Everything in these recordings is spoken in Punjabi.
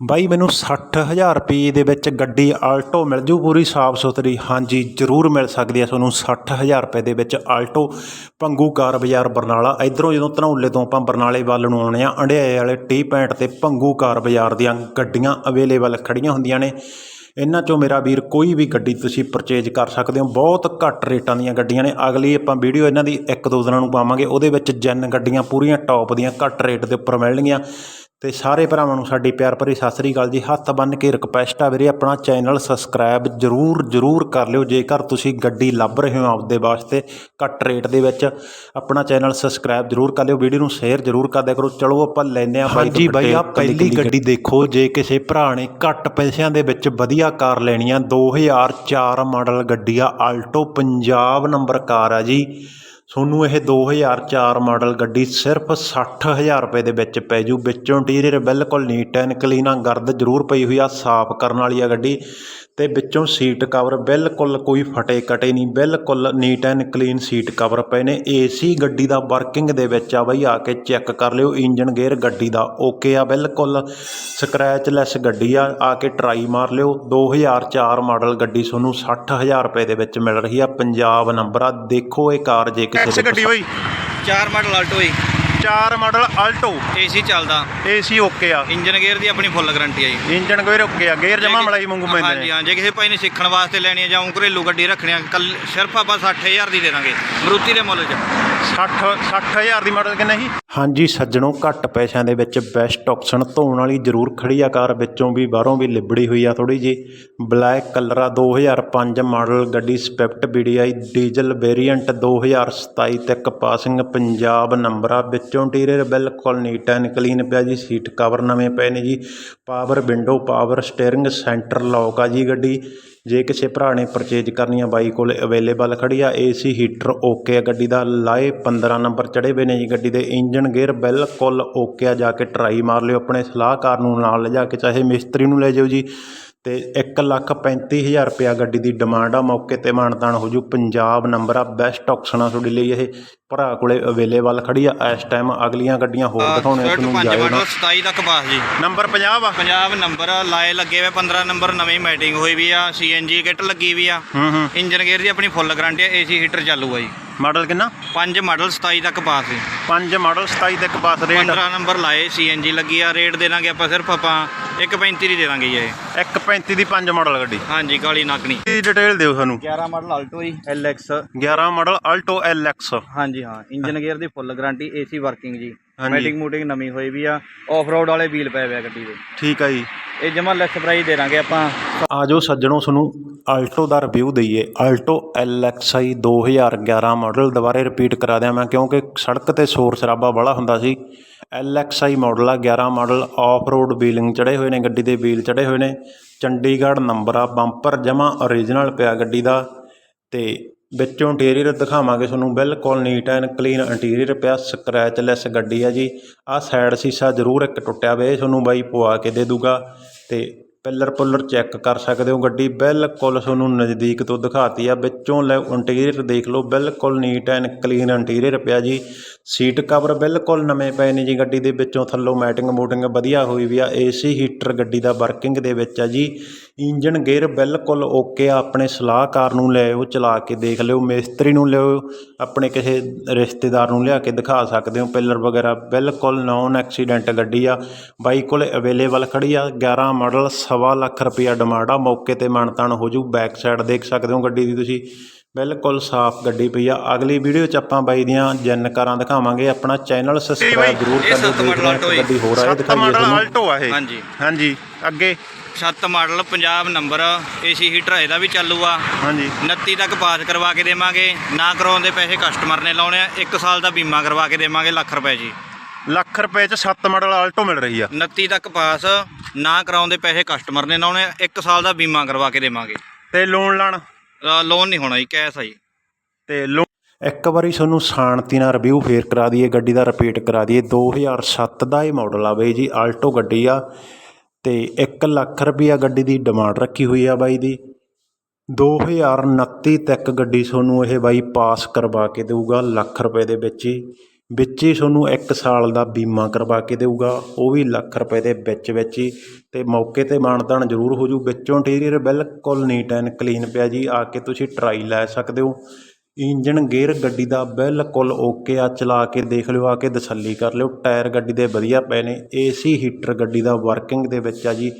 ਬਾਈ, ਮੈਨੂੰ ਸੱਠ ਹਜ਼ਾਰ ਰੁਪਏ ਦੇ ਵਿੱਚ ਗੱਡੀ ਆਲਟੋ ਮਿਲ ਜੂ, ਪੂਰੀ ਸਾਫ਼ ਸੁਥਰੀ। ਹਾਂਜੀ, ਜ਼ਰੂਰ ਮਿਲ ਸਕਦੀ ਹੈ ਤੁਹਾਨੂੰ ਸੱਠ ਹਜ਼ਾਰ ਰੁਪਏ ਦੇ ਵਿੱਚ ਆਲਟੋ ਭੰਗੂ ਕਾਰ ਬਾਜ਼ਾਰ ਬਰਨਾਲਾ। ਇਧਰੋਂ ਜਦੋਂ ਧਨੌਲੇ ਤੋਂ ਆਪਾਂ ਬਰਨਾਲੇ ਵੱਲ ਨੂੰ ਆਉਣੇ ਆ, ਅੰਡਿਆਏ ਵਾਲੇ ਟੀ ਪੈਂਟ ਤੇ ਭੰਗੂ ਕਾਰ ਬਾਜ਼ਾਰ ਦੀਆਂ ਗੱਡੀਆਂ ਅਵੇਲੇਬਲ ਖੜੀਆਂ ਹੁੰਦੀਆਂ ਨੇ। ਇਹਨਾਂ ਚੋਂ ਮੇਰਾ ਵੀਰ, ਕੋਈ ਵੀ ਗੱਡੀ ਤੁਸੀਂ ਪਰਚੇਜ ਕਰ ਸਕਦੇ ਹੋ। ਬਹੁਤ ਘੱਟ ਰੇਟਾਂ ਦੀਆਂ ਗੱਡੀਆਂ ਨੇ। ਅਗਲੀ ਆਪਾਂ ਵੀਡੀਓ ਇਹਨਾਂ ਦੀ ਇੱਕ ਦੋ ਦਿਨਾਂ ਨੂੰ ਪਾਵਾਂਗੇ। ਉਹਦੇ ਵਿੱਚ ਜੈਨ ਗੱਡੀਆਂ ਪੂਰੀਆਂ ਟੌਪ ਦੀਆਂ ਘੱਟ ਰੇਟ ਦੇ ਉੱਪਰ ਮਿਲਣਗੀਆਂ। ਤੇ ਸਾਰੇ ਭਰਾਵਾਂ ਨੂੰ ਸਾਡੀ ਪਿਆਰ ਭਰੀ ਸਤਿ ਸ੍ਰੀ ਅਕਾਲ ਜੀ। ਹੱਥ ਬੰਨ੍ਹ ਕੇ ਰਿਕਵੈਸਟ ਆ ਵੀਰੇ ਆਪਣਾ ਚੈਨਲ ਸਬਸਕ੍ਰਾਈਬ ਜਰੂਰ ਜਰੂਰ ਕਰ ਲਿਓ। ਜੇਕਰ ਤੁਸੀਂ ਗੱਡੀ ਲੱਭ ਰਹੇ ਹੋ ਆਪਦੇ ਵਾਸਤੇ ਘੱਟ ਰੇਟ ਦੇ ਵਿੱਚ ਆਪਣਾ ਚੈਨਲ ਸਬਸਕ੍ਰਾਈਬ ਜਰੂਰ ਕਰ ਲਿਓ। ਵੀਡੀਓ ਨੂੰ ਸ਼ੇਅਰ ਜਰੂਰ ਕਰ ਦਿਆ ਕਰੋ। ਚਲੋ ਆਪਾਂ ਲੈਨੇ ਆ ਬਾਈ ਜੀ ਬਾਈ ਆ ਪਹਿਲੀ ਗੱਡੀ। ਦੇਖੋ ਜੇ ਕਿਸੇ ਭਰਾ ਨੇ ਘੱਟ ਪੈਸਿਆਂ ਦੇ ਵਿੱਚ ਵਧੀਆ ਕਾਰ ਲੈਣੀ ਆ 2004 ਮਾਡਲ ਗੱਡੀ ਆ ਆਲਟੋ ਪੰਜਾਬ ਨੰਬਰ ਕਾਰ ਆ ਜੀ। ਤੁਹਾਨੂੰ ਇਹ 2004 ਮਾਡਲ ਗੱਡੀ ਸਿਰਫ 60000 ਰੁਪਏ ਦੇ ਵਿੱਚ ਪੈ ਜੂ। ਵਿੱਚੋਂ ਇੰਟੀਰੀਅਰ ਬਿਲਕੁਲ ਨੀਟ ਐਂਡ ਕਲੀਨ ਆ। ਗਰਦ ਜ਼ਰੂਰ ਪਈ ਹੋਈ ਆ। ਸਾਫ਼ ਕਰਨ ਵਾਲੀ ਆ ਗੱਡੀ। ਤੇ ਵਿੱਚੋਂ ਸੀਟ ਕਵਰ ਬਿਲਕੁਲ ਕੋਈ ਫਟੇ ਕਟੇ ਨਹੀਂ ਬਿਲਕੁਲ neat and clean seat cover ਪਏ ਨੇ। ਏਸੀ ਗੱਡੀ ਦਾ ਵਰਕਿੰਗ ਦੇ ਵਿੱਚ ਆ ਬਈ ਆ ਕੇ ਚੈੱਕ ਕਰ ਲਿਓ ਇੰਜਨ ਗੇਅਰ ਗੱਡੀ ਦਾ ਓਕੇ ਆ ਬਿਲਕੁਲ। ਸਕ੍ਰੈਚਲੈਸ ਗੱਡੀ ਆ ਆ ਕੇ ਟਰਾਈ ਮਾਰ ਲਿਓ। 2004 ਮਾਡਲ ਗੱਡੀ ਤੁਹਾਨੂੰ 60000 ਰੁਪਏ ਦੇ ਵਿੱਚ ਮਿਲ ਰਹੀ ਆ। ਪੰਜਾਬ ਨੰਬਰ ਆ ਦੇਖੋ ਇਹ ਕਾਰ ਜੇ ਕਿਸੇ ਗੱਡੀ ਹੋਈ ਚਾਰ ਮਾਡਲ ਆਲਟੋ ਹੀ 4 ਮਾਡਲ ਆਲਟੋ ਏਸੀ ਚੱਲਦਾ। ਏਸੀ ਓਕੇ ਆ। ਇੰਜਨ ਗੇਅਰ ਦੀ ਆਪਣੀ ਫੁੱਲ ਗਾਰੰਟੀ ਹੈ ਜੀ। ਇੰਜਨ ਗੇਅਰ ਓਕੇ ਆ। ਗੇਅਰ ਜਮਾ ਮਲਾਈ ਵਾਂਗੂ ਪੈਂਦੇ ਹਾਂਜੀ ਹਾਂ ਜੇ ਕਿਸੇ ਭਾਈ ਨੇ ਸਿੱਖਣ ਵਾਸਤੇ ਲੈਣੀ ਹੈ ਜਾਂ ਊਂ ਘਰੇਲੂ ਗੱਡੀ ਰੱਖਣੀ ਆ ਕੱਲ ਸਿਰਫ ਆਪਾਂ 60000 ਦੀ ਦੇ ਦਾਂਗੇ ਮਰੂਤੀ ਦੇ ਮੁੱਲ 'ਚ। 60 60000 ਦੀ ਮਾਡਲ ਕਿੰਨਾ ਸੀ? ਹਾਂਜੀ ਸੱਜਣੋ ਘੱਟ ਪੈਸਿਆਂ ਦੇ ਵਿੱਚ ਬੈਸਟ ਆਪਸ਼ਨ ਧੋਣ ਵਾਲੀ ਜ਼ਰੂਰ ਖੜੀ ਆ ਕਾਰ ਵਿੱਚੋਂ ਵੀ ਬਾਹਰੋਂ ਵੀ ਲਿਬੜੀ ਹੋਈ ਆ ਥੋੜੀ ਜੀ ਬਲੈਕ ਕਲਰ ਆ 2005 ਮਾਡਲ ਗੱਡੀ ਸਵਿਫਟ BDI ਡੀਜ਼ਲ ਵੇਰੀਐਂਟ 2027 ਤੱਕ ਪਾਸਿੰਗ ਪੰਜਾਬ ਨੰਬਰ ਆ ਵਿੱਚੋਂ ਇੰਟੀਰੀਅਰ ਬਿਲਕੁਲ ਨੀਟ ਐਂਡ ਕਲੀਨ ਪਿਆ ਜੀ, ਸੀਟ ਕਵਰ ਨਵੇਂ ਪਏ ਨੇ ਜੀ। Power window power steering centre lock ਆ ਜੀ ਗੱਡੀ। ਜੇ ਕਿਸੇ ਭਰਾ ਨੇ ਪਰਚੇਜ ਕਰਨੀ ਆ, ਬਾਈ ਕੋਲ ਅਵੇਲੇਬਲ ਖੜੀ ਆ ਏਸੀ ਹੀਟਰ ਓਕੇ ਆ ਗੱਡੀ ਦਾ, ਲਾਏ 15 ਨੰਬਰ ਚੜੇ ਹੋਏ ਨੇ ਜੀ ਗੱਡੀ ਦੇ। ਇੰਜਨ ਗੇਅਰ ਬਿਲਕੁਲ ਓਕੇ ਆ, ਜਾ ਕੇ ਟਰਾਈ ਮਾਰ ਲਿਓ, ਆਪਣੇ ਸਲਾਹਕਾਰ ਨੂੰ ਨਾਲ ਲਿਜਾ ਕੇ, ਚਾਹੇ ਮਿਸਤਰੀ ਨੂੰ ਲੈ ਜਾਓ ਜੀ। ਤੇ ਇੱਕ ਲੱਖ ਪੈਂਤੀ ਹਜ਼ਾਰ ਰੁਪਇਆ ਗੱਡੀ ਦੀ ਡਿਮਾਂਡ ਆ। ਮੌਕੇ ਤੇ ਮਾਨਤਾਨ ਹੋ ਜੂ। ਪੰਜਾਬ ਨੰਬਰ ਆ ਬੈਸਟ ਆਪਸ਼ਨ ਆ ਤੁਹਾਡੇ ਲਈ ਇਹ। ਭਰਾ ਕੋਲੇ ਅਵੇਲੇਬਲ ਖੜੀ ਆ। ਇਸ ਟਾਈਮ ਅਗਲੀਆਂ ਗੱਡੀਆਂ ਹੋਰ ਦਿਖਾਉਣੇ ਤੁਹਾਨੂੰ। 5 ਜਾਇਓ ਨਾ। ਮਾਡਲ 27 ਤੱਕ ਪਾਸ ਜੀ। ਨੰਬਰ 50 ਆ ਪੰਜਾਬ ਨੰਬਰ ਲਾਏ ਲੱਗੇ ਹੋਏ 15 ਨੰਬਰ ਨਵੀਂ ਮੈਟਿੰਗ ਹੋਈ ਵੀ ਆ। ਸੀਐਨਜੀ ਕਿੱਟ ਲੱਗੀ ਵੀ ਆ। ਹੂੰ ਹੂੰ। ਇੰਜਨ ਗੇਅਰ ਦੀ ਆਪਣੀ ਫੁੱਲ ਗਾਰੰਟੀ ਆ। ਏਸੀ ਹੀਟਰ ਚਾਲੂ ਆ ਜੀ। ਮਾਡਲ ਕਿੰਨਾ? 5 ਮਾਡਲ 27 ਤੱਕ ਪਾਸ ਜੀ। 5 ਮਾਡਲ 27 ਤੱਕ ਪਾਸ ਰੇਟ। 15 ਨੰਬਰ ਲਾਏ ਸੀਐਨਜੀ ਲੱਗੀ ਆ। ਰੇਟ ਦੇ ਦਾਂਗੇ ਆਪਾਂ ਸਿਰਫ ਆਪਾਂ 1.35 ਦੀ ਦੇ ਦਾਂਗੇ ਜੀ ਇਹ। 135 ਦੀ 5 ਮਾਡਲ ਗੱਡੀ। ਹਾਂਜੀ ਕਾਲੀ ਨਾਕਣੀ। ਦੀ ਡਿਟੇਲ ਦਿਓ ਸਾਨੂੰ? 11 model Alto ji LX 11 model Alto LX ਹਾਂਜੀ ਹਾਂ ਇੰਜਨ ਗੇਅਰ ਦੀ ਫੁੱਲ ਗਾਰੰਟੀ ਏਸੀ ਵਰਕਿੰਗ ਜੀ। ਹਾਂਜੀ। ਮੈਟਿੰਗ ਮੂਟਿੰਗ ਨਵੀਂ ਹੋਈ ਵੀ ਆ ਆਫ ਰੋਡ ਵਾਲੇ ਵੀਲ ਪਏ ਹੋਏ ਆ ਗੱਡੀ ਦੇ। ਠੀਕ ਆ ਜੀ। ਇਹ ਜਮਾ ਲੈਸ ਪ੍ਰਾਈਸ ਦੇ ਦਾਂਗੇ ਆਪਾਂ। ਆਜੋ ਸੱਜਣੋ, ਤੁਹਾਨੂੰ ਆਲਟੋ ਦਾ ਰਿਵਿਊ ਦਈਏ। ਆਲਟੋ LXi 2011 ਮਾਡਲ ਦੁਬਾਰੇ ਰਿਪੀਟ ਕਰਾ ਦਿਆਂ ਮੈਂ, ਕਿਉਂਕਿ ਸੜਕ ਤੇ ਸ਼ੋਰ ਸ਼ਰਾਬਾ ਬੜਾ ਹੁੰਦਾ ਸੀ। LXi ਮਾਡਲ ਆ 11 ਮਾਡਲ ਆਫ ਰੋਡ ਵੀਲਿੰਗ ਚੜੇ ਹੋਏ ਨੇ, ਗੱਡੀ ਦੇ ਵੀਲ ਚੜੇ ਹੋਏ ਨੇ। ਚੰਡੀਗੜ੍ਹ ਨੰਬਰ ਆ ਬੰਪਰ ਜਮਾ ਓਰੀਜਨਲ ਪਿਆ ਗੱਡੀ ਦਾ। ਤੇ ਵਿੱਚੋਂ ਇੰਟੀਰੀਅਰ ਦਿਖਾਵਾਂਗੇ ਤੁਹਾਨੂੰ, ਬਿਲਕੁਲ ਨੀਟ ਐਂਡ ਕਲੀਨ ਇੰਟੀਰੀਅਰ ਪਿਆ ਸਕ੍ਰੈਚਲੈਸ ਗੱਡੀ ਆ ਜੀ। ਆਹ ਸਾਈਡ ਸੀਸਾ ਜ਼ਰੂਰ ਇੱਕ ਟੁੱਟਿਆ ਵੇ ਤੁਹਾਨੂੰ ਬਾਈ ਪਵਾ ਕੇ ਦੇ ਦੂਗਾ। ਅਤੇ ਪਿੱਲਰ ਪੁੱਲਰ ਚੈੱਕ ਕਰ ਸਕਦੇ ਹੋ ਗੱਡੀ, ਬਿਲਕੁਲ ਤੁਹਾਨੂੰ ਨਜ਼ਦੀਕ ਤੋਂ ਦਿਖਾਤੀ ਆ। ਵਿੱਚੋਂ ਲੈ ਇੰਟੀਰੀਅਰ ਦੇਖ ਲਓ, ਬਿਲਕੁਲ ਨੀਟ ਐਂਡ ਕਲੀਨ ਇੰਟੀਰੀਅਰ ਪਿਆ ਜੀ। ਸੀਟ ਕਵਰ ਬਿਲਕੁਲ ਨਵੇਂ ਪਏ ਨੇ ਜੀ ਗੱਡੀ ਦੇ ਵਿੱਚੋਂ, ਥੱਲੋਂ ਮੈਟਿੰਗ ਮੂਟਿੰਗ ਵਧੀਆ ਹੋਈ ਵੀ ਆ। ਏਸੀ ਹੀਟਰ ਗੱਡੀ ਦਾ ਵਰਕਿੰਗ ਦੇ ਵਿੱਚ ਆ ਜੀ। ਇੰਜਨ ਗੇਅਰ ਬਿਲਕੁਲ ਓਕੇ ਆ, ਆਪਣੇ ਸਲਾਹਕਾਰ ਨੂੰ ਲੈ ਚਲਾ ਕੇ ਦੇਖ ਲਿਓ, ਮਿਸਤਰੀ ਨੂੰ ਲਿਓ ਆਪਣੇ ਕਿਸੇ ਰਿਸ਼ਤੇਦਾਰ ਨੂੰ ਲਿਆ ਕੇ ਦਿਖਾ ਸਕਦੇ ਹੋ। ਪਿੱਲਰ ਵਗੈਰਾ ਬਿਲਕੁਲ ਨੌਨ ਐਕਸੀਡੈਂਟ ਗੱਡੀ ਆ। ਬਾਈ ਕੋਲ ਅਵੇਲੇਬਲ ਖੜੀ ਆ 11 ਮਾਡਲ ਸਵਾ ਲੱਖ ਰੁਪਈਆ ਡਿਮਾਂਡ ਆ ਮੌਕੇ ਤੇ ਮਾਨਤਾਨ ਹੋ ਜੂ ਬੈਕ ਸਾਈਡ ਦੇਖ ਸਕਦੇ ਹੋ ਗੱਡੀ ਦੀ ਤੁਸੀਂ। ਬਿਲਕੁਲ ਸਾਫ਼ ਗੱਡੀ ਪਈ ਆ। ਅਗਲੀ ਵੀਡੀਓ 'ਚ ਆਪਾਂ ਬਾਈ ਦੀਆਂ ਜੈਨ ਕਾਰਾਂ ਦਿਖਾਵਾਂਗੇ। ਆਪਣਾ ਚੈਨਲ ਸਬਸਕ੍ਰਾਈਬ ਜ਼ਰੂਰ ਕਰ ਸੱਤ ਮਾਡਲ ਦੇਖਣਾ ਇੱਕ। ਗੱਡੀ ਹੋਰ ਆਏ 7 ਦਿਖਾਈਏ ਮਾਡਲ ਤੁਹਾਨੂੰ। ਆਲਟੋ ਆ ਇਹ। ਹਾਂਜੀ। ਹਾਂਜੀ। ਅੱਗੇ। 7 model Punjab number AC heater ਇਹਦਾ ਵੀ ਚਾਲੂ ਆ। ਹਾਂਜੀ। 29 ਤੱਕ ਪਾਸ ਕਰਵਾ ਕੇ ਦੇਵਾਂਗੇ। ਨਾ ਕਰਾਉਣ ਦੇ ਪੈਸੇ ਕਸਟਮਰ ਨੇ ਲਾਉਣੇ ਆ। 1 ਸਾਲ ਦਾ ਬੀਮਾ ਕਰਵਾ ਕੇ ਦੇਵਾਂਗੇ ਲੱਖ ਰੁਪਏ ਜੀ। ਲੱਖ ਰੁਪਏ ਚ 7 ਮਾਡਲ ਆਲਟੋ ਮਿਲ ਰਹੀ ਆ। 29 ਤੱਕ ਪਾਸ ਨਾ ਕਰਾਉਣ ਦੇ ਪੈਸੇ ਕਸਟਮਰ ਨੇ ਲਾਉਣੇ ਆ 1 ਸਾਲ ਦਾ ਬੀਮਾ ਕਰਵਾ ਕੇ ਦੇਵਾਂਗੇ। ਤੇ ਲੋਨ ਲਾਣ? ਲੋਨ ਨਹੀਂ ਹੋਣਾ ਜੀ ਕੈਸ਼ ਆ ਜੀ। ਤੇ ਲੋਨ ਇੱਕ ਵਾਰੀ ਤੁਹਾਨੂੰ ਸ਼ਾਂਤੀ ਨਾਲ ਰਿਵਿਊ ਫੇਰ ਕਰਾ ਦਈਏ ਗੱਡੀ ਦਾ ਰਿਪੀਟ ਕਰਾ ਦਈਏ। 2007 ਦਾ ਇਹ ਮਾਡਲ ਆ ਬਈ ਜੀ ਆਲਟੋ ਗੱਡੀ ਆ। ਤੇ 1 ਲੱਖ ਰੁਪਈਆ ਗੱਡੀ ਦੀ ਡਿਮਾਂਡ ਰੱਖੀ ਹੋਈ ਆ ਬਾਈ ਦੀ। 2029 ਤੱਕ ਗੱਡੀ ਤੁਹਾਨੂੰ ਇਹ ਬਾਈ ਪਾਸ ਕਰਵਾ ਕੇ ਦੇਊਗਾ ਲੱਖ ਰੁਪਏ ਦੇ ਵਿੱਚ ਹੀ। ਵਿੱਚ ਹੀ ਤੁਹਾਨੂੰ ਇੱਕ ਸਾਲ ਦਾ ਬੀਮਾ ਕਰਵਾ ਕੇ ਦੇਊਗਾ। ਉਹ ਵੀ ਲੱਖ ਰੁਪਏ ਦੇ ਵਿੱਚ ਵਿੱਚ ਹੀ। ਅਤੇ ਮੌਕੇ ਤੇ ਮਾਨਤਾਨ ਜ਼ਰੂਰ ਹੋਜੂ ਵਿੱਚੋਂ ਇੰਟੀਰੀਅਰ ਬਿਲਕੁਲ ਨੀਟ ਐਂਡ ਕਲੀਨ ਪਿਆ ਜੀ। ਆ ਕੇ ਤੁਸੀਂ ਟਰਾਈ ਲੈ ਸਕਦੇ ਹੋ। ਇੰਜਣ ਗੇਅਰ ਗੱਡੀ ਦਾ ਬਿਲਕੁਲ ਓਕੇ ਆ। ਚਲਾ ਕੇ ਦੇਖ ਲਿਓ, ਆ ਕੇ ਤਸੱਲੀ ਕਰ ਲਿਓ। ਟਾਇਰ ਗੱਡੀ ਦੇ ਵਧੀਆ ਪਏ ਨੇ। ਏਸੀ ਹੀਟਰ ਗੱਡੀ ਦਾ ਵਰਕਿੰਗ ਦੇ ਵਿੱਚ ਆ ਜੀ।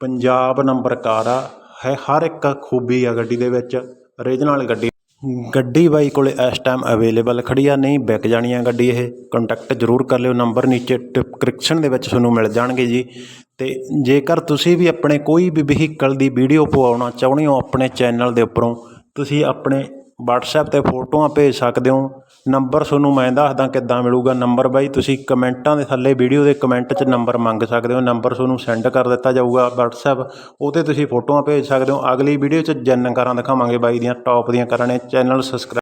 ਪੰਜਾਬ ਨੰਬਰ ਕਾਰ ਆ। ਹੈ ਹਰ ਇੱਕ ਖੂਬੀ ਆ ਗੱਡੀ ਦੇ ਵਿੱਚ। ਓਰੀਜਨਲ ਗੱਡੀ ਗੱਡੀ ਬਾਈ ਕੋਲ ਇਸ ਟਾਈਮ ਅਵੇਲੇਬਲ ਖੜੀ ਆ, ਨਹੀਂ ਵਿਕ ਜਾਣੀ ਆ ਗੱਡੀ ਇਹ ਕੰਟੈਕਟ ਜ਼ਰੂਰ ਕਰ ਲਿਓ ਨੰਬਰ ਨੀਚੇ ਡਿਸਕ੍ਰਿਪਸ਼ਨ ਦੇ ਵਿੱਚ ਤੁਹਾਨੂੰ ਮਿਲ ਜਾਣਗੇ ਜੀ। ਅਤੇ ਜੇਕਰ ਤੁਸੀਂ ਵੀ ਆਪਣੇ ਕੋਈ ਵੀ ਵਹੀਕਲ ਦੀ ਵੀਡੀਓ ਪਵਾਉਣਾ ਚਾਹੁੰਦੇ ਹੋ, ਆਪਣੇ ਚੈਨਲ ਦੇ ਉੱਪਰੋਂ, ਤੁਸੀਂ ਆਪਣੇ ਵਟਸਐਪ ਤੇ ਫੋਟੋਆਂ ਭੇਜ ਸਕਦੇ ਹੋ। ਨੰਬਰ ਤੁਹਾਨੂੰ ਮੈਂ ਦੱਸਦਾ ਕਿੱਦਾਂ ਮਿਲੂਗਾ। ਨੰਬਰ ਬਾਈ, ਤੁਸੀਂ ਕਮੈਂਟਾਂ ਦੇ ਥੱਲੇ ਵੀਡੀਓ ਦੇ ਕਮੈਂਟ 'ਚ ਨੰਬਰ ਮੰਗ ਸਕਦੇ ਹੋ। ਨੰਬਰ ਤੁਹਾਨੂੰ ਸੈਂਡ ਕਰ ਦਿੱਤਾ ਜਾਊਗਾ ਵਟਸਐਪ ਉਹ 'ਤੇ ਤੁਸੀਂ ਫੋਟੋਆਂ ਭੇਜ ਸਕਦੇ ਹੋ। ਅਗਲੀ ਵੀਡੀਓ 'ਚ ਜਨ ਕਰਾਂ ਦਿਖਾਵਾਂਗੇ ਬਾਈ ਦੀਆਂ ਟੌਪ ਦੀਆਂ ਕਰਾਂ ਨੇ ਚੈਨਲ ਸਬਸਕ੍ਰਾਈਬ